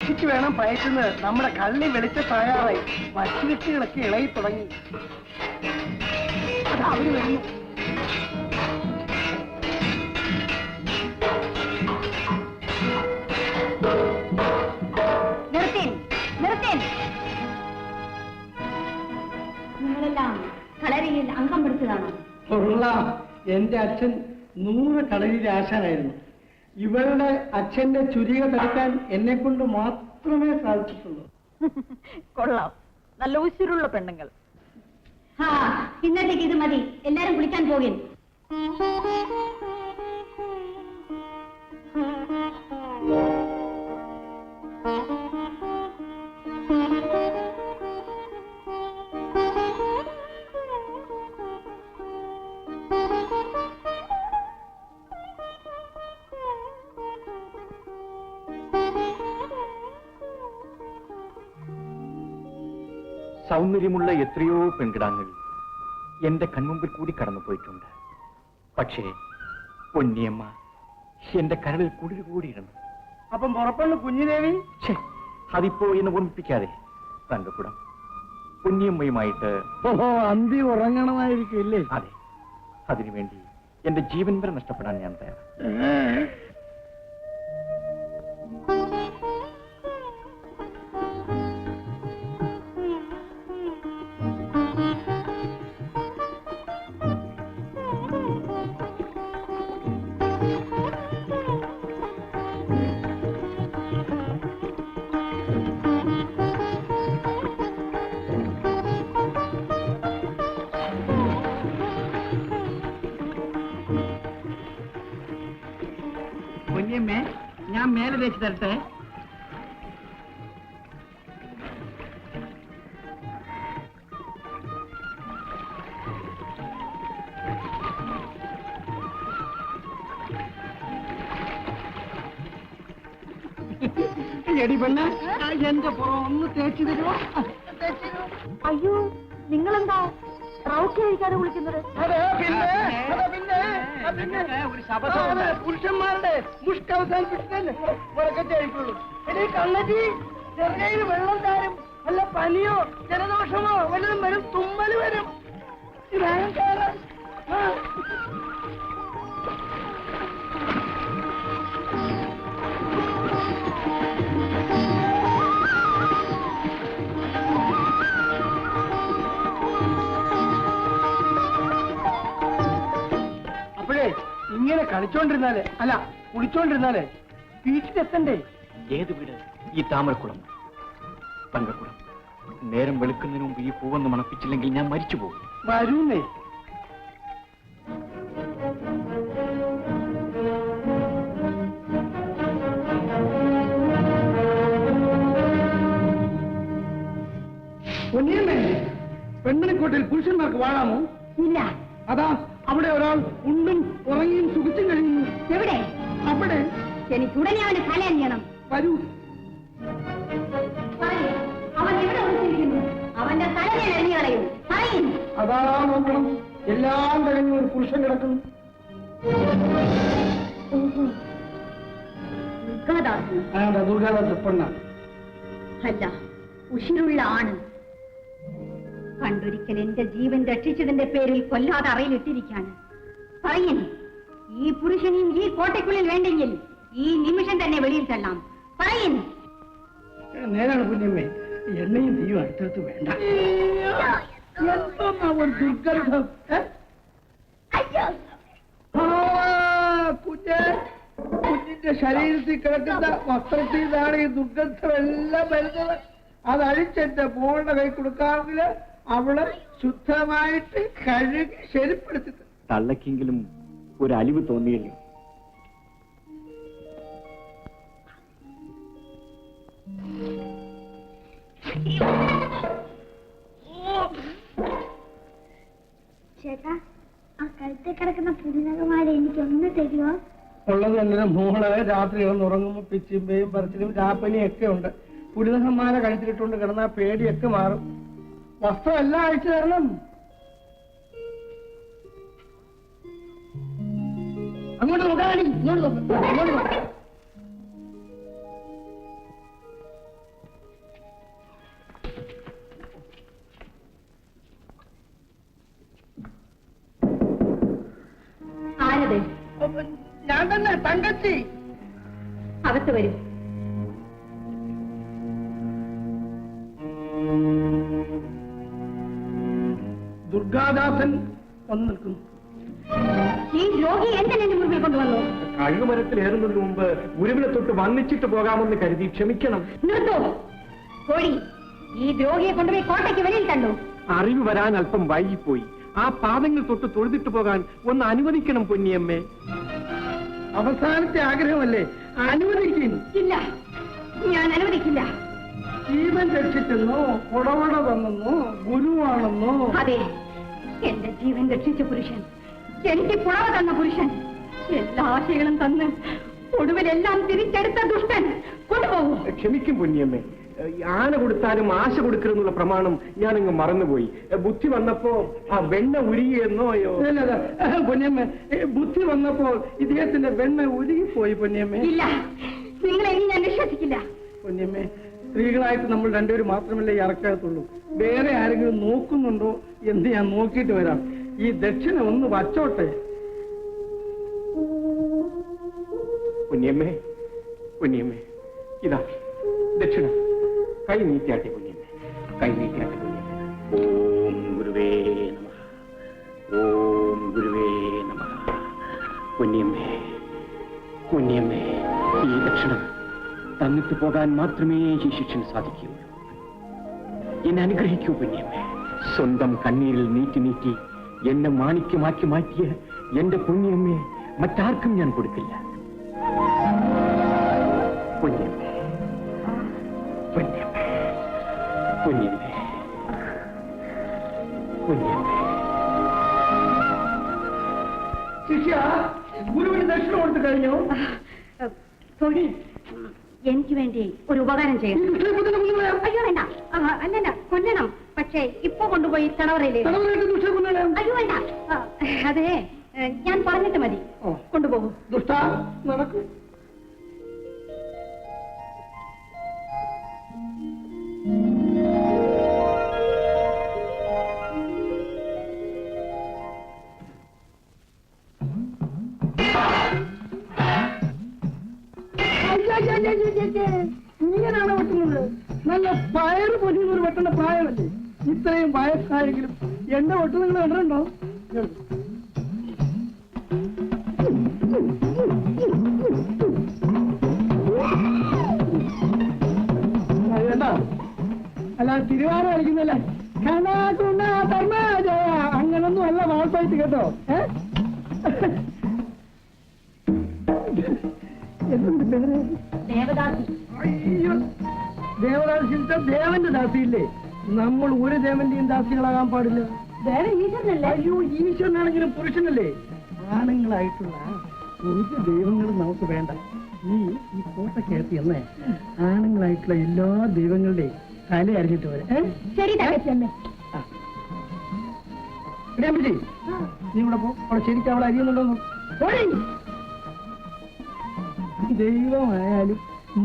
സൂക്ഷിച്ചു വേണം പയറ്റുന്നത് നമ്മുടെ കള്ളി വെളിച്ച തയ്യാറായി മറ്റുവെട്ടികളൊക്കെ ഇളകി തുടങ്ങി. അതാ അവർ വരുന്നു. നിങ്ങളെല്ലാം കളരിയിൽ അംഗം പിടിച്ചതാണോ? എന്റെ അച്ഛൻ നൂറ് കളരിയിൽ ആശാനായിരുന്നു. ഇവളുടെ അച്ഛന്റെ ചുരിക തടുക്കാൻ എന്നെ കൊണ്ട് മാത്രമേ സാധിച്ചിട്ടുള്ളൂ. കൊള്ളാം. നല്ല ഉശിരുള്ള പെണ്ണുങ്ങൾ. ആ ഇന്നത്തേക്ക് ഇത് മതി. എല്ലാരും കുളിക്കാൻ പോകിൻ. സൗന്ദര്യമുള്ള എത്രയോ പെൺകിടാങ്ങൾ എന്റെ കൺമുമ്പിൽ കൂടി കടന്നു പോയിട്ടുണ്ട്. പക്ഷേ പൊന്നിയമ്മ എന്റെ കരളിൽ കുളിർ കൂടിയിരുന്നു അപ്പം പുറപ്പെടുന്നു കുഞ്ഞിനേവി ഛേ അതിപ്പോ എന്ന് ഓർമ്മിപ്പിക്കാതെ. തങ്കക്കുടം പൊന്നിയമ്മയുമായിട്ട് ഓഹോ അന്തി ഉറങ്ങണമായിരിക്കും അതെ. അതിനുവേണ്ടി എന്റെ ജീവൻ വരെ നഷ്ടപ്പെടാൻ ഞാൻ തയ്യാർ മേലെ തേച്ച് തരട്ടെ എടി പെണ്ണ എന്റെ പുറം ഒന്ന് തേച്ച് തരുമോ അയ്യോ നിങ്ങളെന്താ റൗക്കി കഴിക്കാതെ വിളിക്കുന്നത്? അതെ പിന്നെ. പുരുഷന്മാരുടെ മുഷ്ക അവസാനിപ്പിച്ചിട്ടല്ലേ ഉറക്കത്തെ ആയിക്കോളൂ എടീ കണ്ണജി ചെറുകയിൽ വെള്ളം താരും. വല്ല പനിയോ ജലദോഷമോ വല്ലതും വരും തുമ്മൽ വരും. ഈ കളിച്ചോണ്ടിരുന്നാലേ അല്ല കുളിച്ചോണ്ടിരുന്നാലേ വീട്ടിലെത്തണ്ടേ ഏത് വീട്? ഈ താമരക്കുളം. തങ്കക്കുളം. നേരം വെളുക്കുന്നതിന് മുമ്പ് ഈ പൂവൊന്ന് മണപ്പിച്ചില്ലെങ്കിൽ ഞാൻ മരിച്ചു പോകും വരൂന്നേ പെൺമണിക്കോട്ടിൽ പുരുഷന്മാർക്ക് വാഴാമോ ഇല്ല. അതാ അവിടെ ഒരാൾ ഉണ്ടും ഉറങ്ങിയും ഉടനെ അവന് കലയണിയണം വരൂ. പറയ്, അവൻ എവിടെ ഒളിച്ചിരിക്കുന്നു? അവന്റെ തല ഞാൻ കളയും. പറയും. അതാ നോക്കണം. എല്ലാം കഴിഞ്ഞ ഒരു പുരുഷൻ കിടക്കുന്നു. ദുർഗാദാസൻ അയാളുടെ ദുർഗാദാസ് പെണ്ണ. അല്ല ഉഷിരുള്ള ആണ്. പണ്ടൊരിക്കൽ എന്റെ ജീവൻ രക്ഷിച്ചതിന്റെ പേരിൽ കൊല്ലാതെ അറയിലിട്ടിരിക്കാണ് പറയൻ ഈ പുരുഷനെയും ഈ കോട്ടയ്ക്കുള്ളിൽ വേണ്ടെങ്കിൽ ഈ നിമിഷം തന്നെ വെളിയിൽ തള്ളാം പറയൻ നേരാണ് കുഞ്ഞമ്മേ. എന്നെയും തീയും അടുത്തടുത്ത് വേണ്ട. എന്തോന്നാ ഒരു ദുർഗന്ധം? കുഞ്ഞ്. കുഞ്ഞിന്റെ ശരീരത്തിൽ കിടക്കുന്ന വസ്ത്രത്തിൽ നിന്നാണ് ഈ ദുർഗന്ധം എല്ലാം വരുന്നത്. അത് അഴിച്ചെന്റെ മോളുടെ കൈ കൊടുക്കാമെങ്കിൽ അവൾ ശുദ്ധമായിട്ട് കഴുകി ശരിപ്പെടുത്തി. തള്ളക്കെങ്കിലും ഒരു അലിവ് തോന്നിയല്ലോ. ഉള്ളത് തന്നെ മോൾ രാത്രി ഒന്ന് ഉറങ്ങുമ്പോൾ പിച്ചിമ്പയും പറച്ചിലും രാപ്പനിയും ഒക്കെ ഉണ്ട്. പുരിതഹന്മാരെ കഴിച്ചിട്ടുണ്ട് കിടന്ന പേടിയൊക്കെ മാറും. വസ്ത്രം എല്ലാം അഴിച്ചു തരണം. അങ്ങോട്ട് നോക്കാടി ഇങ്ങോട്ട് നോക്ക്. നോക്ക്. തന്നെ തങ്കച്ചി. അകത്ത് വരും. ദുർഗാദാസൻ വന്നു നിൽക്കുന്നു. ഈ രോഗി എന്തിനെ മുമ്പിൽ കൊണ്ടുവന്നു? കഴുകുമരത്തിൽ ഏറുന്നതിന് മുമ്പ് ഗുരുവിനെ തൊട്ട് വന്നിച്ചിട്ട് പോകാമെന്ന് കരുതി ക്ഷമിക്കണം. നിർത്തോ. കോഴി ഈ ദ്രോഹിയെ കൊണ്ടുപോയി കോട്ടയ്ക്ക് വെളിയിൽ കണ്ടു? അറിവ് വരാൻ അല്പം വൈകിപ്പോയി. ആ പാദങ്ങൾ തൊട്ട് തൊഴുതിട്ട് പോകാൻ ഒന്ന് അനുവദിക്കണം പൊന്നിയമ്മേ. അവസാനത്തെ ആഗ്രഹമല്ലേ? അനുവദിക്കും ഇല്ല. ഞാൻ അനുവദിക്കില്ല. ജീവൻ രക്ഷിച്ചെന്നോ ഉടവട തന്നെന്നോ ഗുരുവാണെന്നോ. അതെ. എന്റെ ജീവൻ രക്ഷിച്ച പുരുഷൻ. എനിക്ക് പുടവ തന്ന പുരുഷൻ. എല്ലാ ആശയങ്ങളും തന്ന് ഒടുവിലെല്ലാം തിരിച്ചെടുത്ത ദുഷ്ടൻ. കൊണ്ടുപോകും ക്ഷമിക്കും പൊന്നിയമ്മേ ഈ ആന കൊടുത്താലും ആശ കൊടുക്കരുന്നുള്ള പ്രമാണം ഞാൻ അങ്ങ് മറന്നുപോയി ബുദ്ധി വന്നപ്പോ ആ വെണ്ണ ഉരുകിയെന്നോ. പൊന്നിയമ്മ ബുദ്ധി വന്നപ്പോ ഇദ്ദേഹത്തിന്റെ വെണ്ണ ഉരുകിപ്പോയി പൊന്നിയമ്മേ. ഇല്ല നിങ്ങളെ ഇനി ഞാൻ വിശ്വസിക്കില്ല. പൊന്നിയമ്മേ സ്ത്രീകളായിട്ട് നമ്മൾ രണ്ടുപേരും മാത്രമല്ലേ ഈ അറക്കകത്തുള്ളൂ. വേറെ ആരെങ്കിലും നോക്കുന്നുണ്ടോ എന്ന് ഞാൻ നോക്കിയിട്ട് വരാം. ഈ ദക്ഷിണ ഒന്ന് വച്ചോട്ടെ. പൊന്നിയമ്മേ പൊന്നിയമ്മേ ഇതാ ദക്ഷിണ. കൈ നീട്ടിയാട്ടെ പൊന്നിയമ്മേ കൈ നീട്ടിയാട്ടെ പൊന്നിയമ്മേ ഓം ഗുരുവേ നമ. ഓം ഗുരുവേ നമ. പൊന്നിയമ്മേ പൊന്നിയമ്മേ ഈ ദക്ഷിണം തന്നിട്ട് പോകാൻ മാത്രമേ ഈ ശിഷ്യന് സാധിക്കുകയുള്ളൂ. എന്നെ അനുഗ്രഹിക്കൂ പൊന്നിയമ്മേ സ്വന്തം കണ്ണീരിൽ നീട്ടി നീട്ടി എന്നെ മാണിക്യമാക്കി മാറ്റിയ എന്റെ പുണ്യമ്മയെ മറ്റാർക്കും ഞാൻ കൊടുക്കില്ല. പൊന്നിയമ്മേ ശിഷ്യ ഗുരുവിന് ദക്ഷിണ കൊടുത്തു കഴിഞ്ഞു? കോഴി എനിക്ക് വേണ്ടി ഒരു ഉപകാരം ചെയ്യണം. അയ്യോ വേണ്ട. അല്ലല്ല കൊല്ലണം. പക്ഷേ ഇപ്പൊ കൊണ്ടുപോയി തടവറയിലേ. അയ്യോ വേണ്ട. അതെ ഞാൻ പറഞ്ഞിട്ട് മതി. കൊണ്ടുപോകും. നടക്കും. എന്റെ വോട്ട് നിങ്ങൾ കണ്ടിട്ടുണ്ടോ? അല്ല തിരുവാറ കളിക്കുന്നല്ലേ? അങ്ങനൊന്നും അല്ല വാൾപ്പായിട്ട് കേട്ടോ? എന്തുണ്ട് പേര്? ദേവദാസി. അയ്യോ. ദേവദാസിന്റെ ദേവന്റെ ദാസിയില്ലേ? നമ്മൾ ഒരു ദേവന്റെയും ദാസികളാകാൻ പാടില്ല. വേറെ ഈശ്വരനല്ലേ? അയ്യോ ഈശ്വരനാണെങ്കിലും പുരുഷനല്ലേ? ആണുങ്ങളായിട്ടുള്ള ഒരു ദൈവങ്ങളും നമുക്ക് വേണ്ട. നീ ഈ കോട്ടക്കകത്ത് എന്ന് ആണുങ്ങളായിട്ടുള്ള എല്ലാ ദൈവങ്ങളുടെയും തല അറിഞ്ഞിട്ട് വരെ? ശരി നീ ഇവിടെ പോ. ശരിക്കും അവളെ അറിയുന്നുണ്ടോ ദൈവമായാലും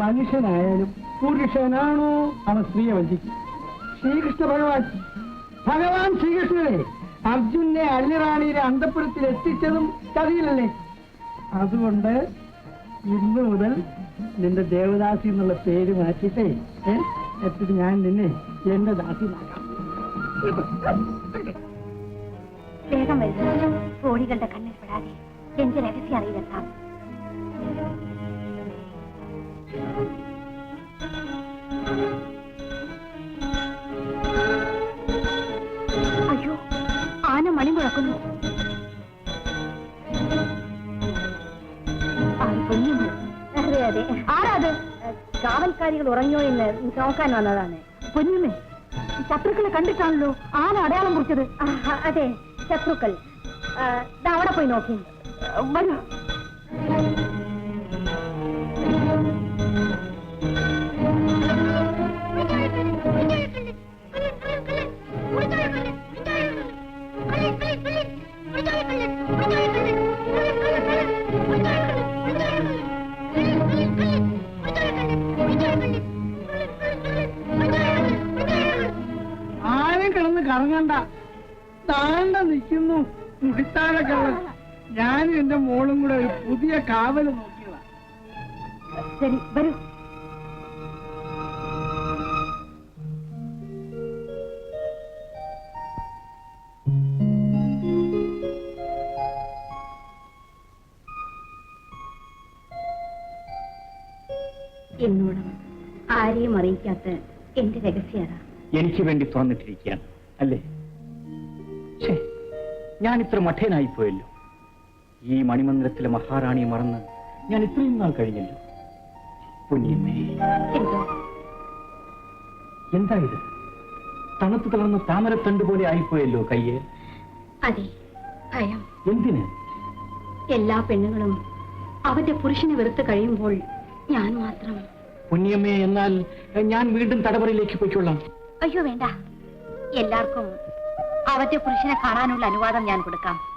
മനുഷ്യനായാലും പുരുഷനാണോ അവൻ സ്ത്രീയെ വഞ്ചിക്കും. ശ്രീകൃഷ്ണ ഭഗവാൻ ഭഗവാൻ ശ്രീകൃഷ്ണനെ അർജുനെ അല്ലിറാണിയുടെ അന്തപുരത്തിൽ എത്തിച്ചതും കഥയിലല്ലേ? അതുകൊണ്ട് ഇന്ന് മുതൽ നിന്റെ ദേവദാസി എന്നുള്ള പേര് മാറ്റിട്ടേ എന്നിട്ട് ഞാൻ നിന്നെ എന്റെ ദാസി നാക്കാം വേഗം കോഴികളുടെ കണ്ണിൽ പെടാതെ എന്റെ രഹസ്യം അറിയില്ലെത്താം. അയ്യോ അതെ ആരാത് കാവൽക്കാരികൾ ഉറങ്ങിയോ എന്ന് നോക്കാൻ വന്നതാണ്. പൊന്നുമേ ശത്രുക്കളെ കണ്ടിട്ടാണല്ലോ ആന അടയാളം കുറിച്ചത്. അതെ ശത്രുക്കൾ. അവിടെ പോയി നോക്കി. വരൂ. കറങ്ങണ്ട. താണ്ട നിൽക്കുന്നു. മുടിത്താഴ കള്ളൻ. ഞാനും എന്റെ മോളും കൂടെ ഒരു പുതിയ കാവൽ നോക്കിയതാ. ശരി വരൂ. എന്നോടും ആരെയും അറിയിക്കാത്ത എന്റെ രഹസ്യത എനിക്ക് വേണ്ടി തുറന്നിട്ടിരിക്കുകയാണ്. അല്ലേ? ഞാൻ ഇത്ര മഠേനായി പോയല്ലോ ഈ മണിമന്ദിരത്തിലെ മഹാറാണിയെ മറന്ന് ഞാൻ ഇത്രയും നാൾ കഴിഞ്ഞല്ലോ. പൊന്നിയമ്മേ. എന്തോ? എന്താ ഇത്? തണുത്ത് തളർന്ന താമരത്തണ്ട് പോലെ ആയിപ്പോയല്ലോ കയ്യെ. അതെ ഭയം. എന്തിന്? എല്ലാ പെണ്ണുങ്ങളും അവന്റെ പുരുഷനെ വെറുത്ത് കഴിയുമ്പോൾ ഞാൻ മാത്രം. പൊന്നിയമ്മേ എന്നാൽ ഞാൻ വീണ്ടും തടവറയിലേക്ക് പോയിക്കൊള്ളാം. അയ്യോ വേണ്ട. എല്ലാവർക്കും അവന്റെ പുരുഷനെ കാണാനുള്ള അനുവാദം ഞാൻ കൊടുക്കാം.